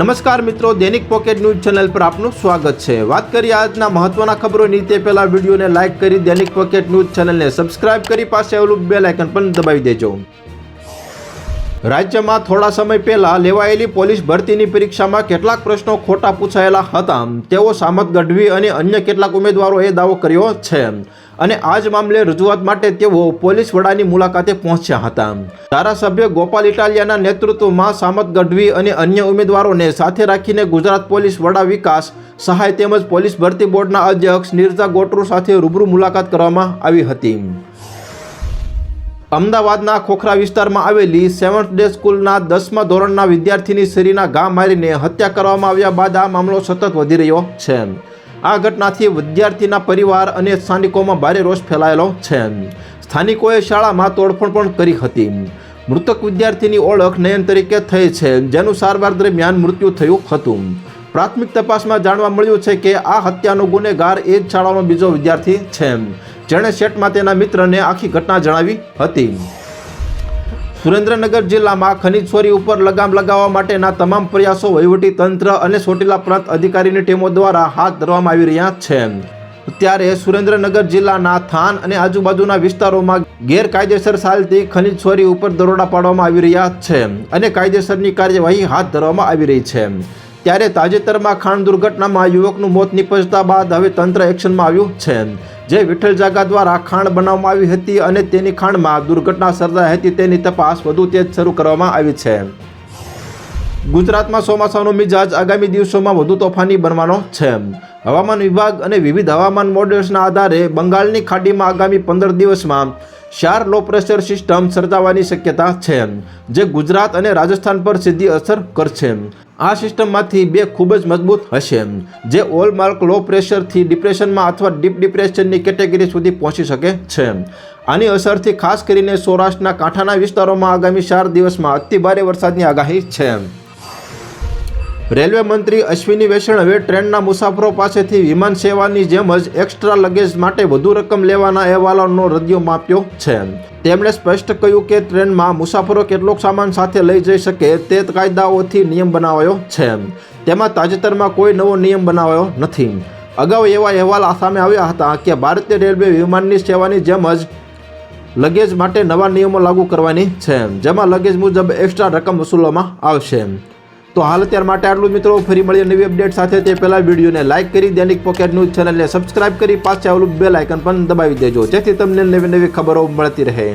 નમસ્કાર મિત્રો, દૈનિક પોકેટ ન્યૂઝ ચેનલ પર આપનું સ્વાગત છે. વાત કરીએ આજના મહત્વના ખબરોની તે પહેલા વિડીયોને લાઇક કરી દૈનિક પોકેટ ન્યૂઝ ચેનલને સબસ્ક્રાઇબ કરી પાસે આવેલું બેલ આઇકન પણ દબાવી દેજો. રાજ્યમાં થોડા સમય પહેલા લેવાયેલી પોલીસ ભરતીની પરીક્ષામાં કેટલાક પ્રશ્નો ખોટા પૂછાયેલા હતા. તેઓ સામત ગઢવી અને અન્ય કેટલાક ઉમેદવારોએ દાવો કર્યો છે. અને આ જ મામલે રજૂઆત માટે તેઓ પોલીસ વડાની મુલાકાતે પહોંચ્યા હતા. ધારાસભ્ય ગોપાલ ઇટાલિયાના નેતૃત્વમાં સામત ગઢવી અને અન્ય ઉમેદવારોને સાથે રાખીને ગુજરાત પોલીસ વડા વિકાસ, સહાય તેમજ પોલીસ ભરતી બોર્ડના અધ્યક્ષ નિર્જા ગોટરુ સાથે રૂબરૂ મુલાકાત કરવામાં આવી હતી. અમદાવાદના ખોખરા વિસ્તારમાં આવેલી સેવન્થ ડે સ્કૂલના દસમા ધોરણના વિદ્યાર્થીની શરીરના ઘા મારીને હત્યા કરવામાં આવ્યા બાદ આ મામલો સતત વધી રહ્યો છે. આ ઘટનાથી વિદ્યાર્થીના પરિવાર અને સ્થાનિકોમાં ભારે રોષ ફેલાયેલો છે. સ્થાનિકોએ શાળામાં તોડફોડ પણ કરી હતી. મૃતક વિદ્યાર્થીની ઓળખ નયન તરીકે થઈ છે, જેનું સારવાર દરમિયાન મૃત્યુ થયું હતું. પ્રાથમિક તપાસમાં જાણવા મળ્યું છે કે આ હત્યાનો ગુનેગાર એ જ શાળાનો બીજો વિદ્યાર્થી છે. જેણે શેટમાં તેના મિત્રને આખી ઘટના જણાવી હતી. સુરેન્દ્રનગર જિલ્લામાં ખનીજ ચોરી ઉપર લગામ લગાવવા માટેના તમામ પ્રયાસો વહીવટી તંત્ર અને ચોટીલા પ્રાંત અધિકારીની ટીમો દ્વારા હાથ ધરવામાં આવી રહ્યા છે. ત્યારે સુરેન્દ્રનગર જિલ્લાના થાન અને આજુબાજુના વિસ્તારોમાં ગેરકાયદેસર ચાલતી ખનીજ ચોરી ઉપર દરોડા પાડવામાં આવી રહ્યા છે અને કાયદેસરની કાર્યવાહી હાથ ધરવામાં આવી રહી છે. ત્યારે તાજેતરમાં ખાણ દુર્ઘટનામાં યુવકનું મોત નિપજતા બાદ હવે તંત્ર એક્શનમાં આવ્યું છે. જે વિઠ્ઠલ જાગા દ્વારા ખાણ બનાવવામાં આવી હતી અને તેની ખાણમાં દુર્ઘટના સર્જાઈ હતી તેની તપાસ વધુ તેજ શરૂ કરવામાં આવી છે. ગુજરાતમાં ચોમાસાનો મિજાજ આગામી દિવસોમાં વધુ તોફાની બનવાનો છે. હવામાન વિભાગ અને વિવિધ હવામાન મોડેલ્સના આધારે બંગાળની ખાડીમાં આગામી પંદર દિવસમાં ચાર લો પ્રેશર સિસ્ટમ સર્જાવાની શક્યતા છે જે ગુજરાત અને રાજસ્થાન પર સીધી અસર કરશે આ સિસ્ટમમાંથી બે ખૂબ જ મજબૂત હશે જે ઓલ માર્ક લો પ્રેશરથી ડિપ્રેશનમાં અથવા ડીપ ડિપ્રેશનની કેટેગરી સુધી પહોંચી શકે છે આની અસરથી ખાસ કરીને સૌરાષ્ટ્રના કાંઠાના વિસ્તારોમાં આગામી ચાર દિવસમાં અતિભારે વરસાદની આગાહી છે રેલવે મંત્રી અશ્વિની વૈષ્ણવે ટ્રેનના મુસાફરો પાસેથી વિમાન સેવાની જેમ જ એક્સ્ટ્રા લગેજ માટે વધુ રકમ લેવાના અહેવાલોનો રદિયો માપ્યો છે. તેમણે સ્પષ્ટ કહ્યું કે ટ્રેનમાં મુસાફરો કેટલોક સામાન સાથે લઈ જઈ શકે તે કાયદાઓથી નિયમ બનાવાયો છે. તેમાં તાજેતરમાં કોઈ નવો નિયમ બનાવાયો નથી. અગાઉ એવા અહેવાલ સામે આવ્યા હતા કે ભારતીય રેલવે વિમાનની સેવાની જેમ જ લગેજ માટે નવા નિયમો લાગુ કરવાની છે, જેમાં લગેજ મુજબ એક્સ્ટ્રા રકમ વસૂલવામાં આવશે. તો હાલ અત્યાર માટે આટલું મિત્રો. ફરી મળીએ નવી અપડેટ સાથે. તે પહેલાં વિડીયોને લાઇક કરી, દૈનિક પોકેટ ન્યૂઝ ચેનલને સબસ્ક્રાઇબ કરી પાછળ આવેલું બેલ આઇકન પણ દબાવી દેજો. જેથી તમને નવી નવી ખબરો મળતી રહે.